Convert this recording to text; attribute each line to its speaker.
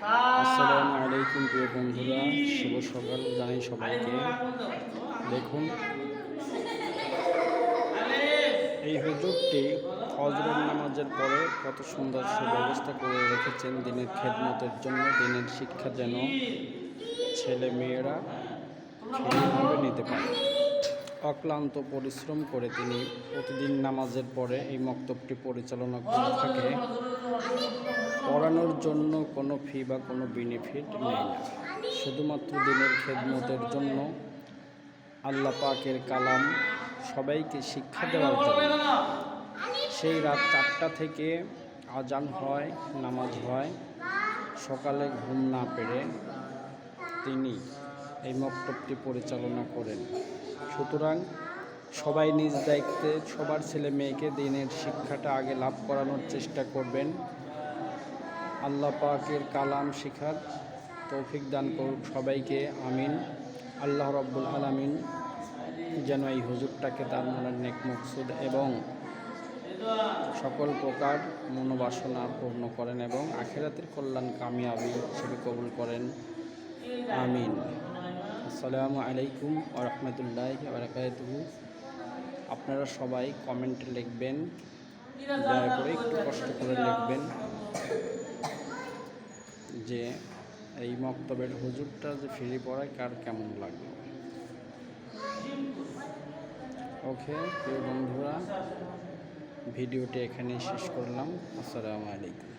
Speaker 1: আসসালামু আলাইকুম প্রিয় বন্ধুরা। শুভ সকাল, জানাই সবাইকে। দেখুন, এই হুজুরটি ফজরের নামাজের পরে কত সুন্দর সুব্যবস্থা করে রেখেছেন দিনের খেদমতের জন্য, দিনের শিক্ষা যেন ছেলে মেয়েরা ঠিকভাবে নিতে পারে। অক্লান্ত পরিশ্রম করে তিনি প্রতিদিন নামাজের পরে এই মক্তবটি পরিচালনা করে থাকে। পড়ানোর জন্য কোনো ফি বা কোনো বেনিফিট নেই না। শুধুমাত্র দিনের খেদমতের জন্য আল্লাহ পাকের কালাম সবাইকে শিক্ষা দেওয়ার জন্য। সেই রাত চারটা থেকে আজান হয়, নামাজ হয়, সকালে ঘুম না পেরে তিনি এই মক্তবটি পরিচালনা করেন। সুতরাং সবাই নিজ দায়িত্বে সবার ছেলে মেয়েকে দিনের শিক্ষাটা আগে লাভ করানোর চেষ্টা করবেন। আল্লাহ পাকের কালাম শিখার তৌফিক দান করুক সবাইকে, আমিন। আল্লাহ রব্বুল আলামিন যেন এই হুজুরটাকে তার মনের নেক মকসুদ এবং সকল প্রকার মনোবাসনা পূর্ণ করেন এবং আখেরাতের কল্যাণ কামিয়াবি হিসেবে কবুল করেন। আমিন। আসসালামু আলাইকুম আরহামতুল্লাহ বারাকাতুহু। আপনারা সবাই কমেন্টে লিখবেন, দয়া করে একটু কষ্ট করে লিখবেন। যে এই মক্তবের হুজুরটা যে ফিরে পড়ায় কার কেমন লাগল ওকে, প্রিয় বন্ধুরা, ভিডিওটি এখানেই শেষ করলাম। আসসালামু আলাইকুম।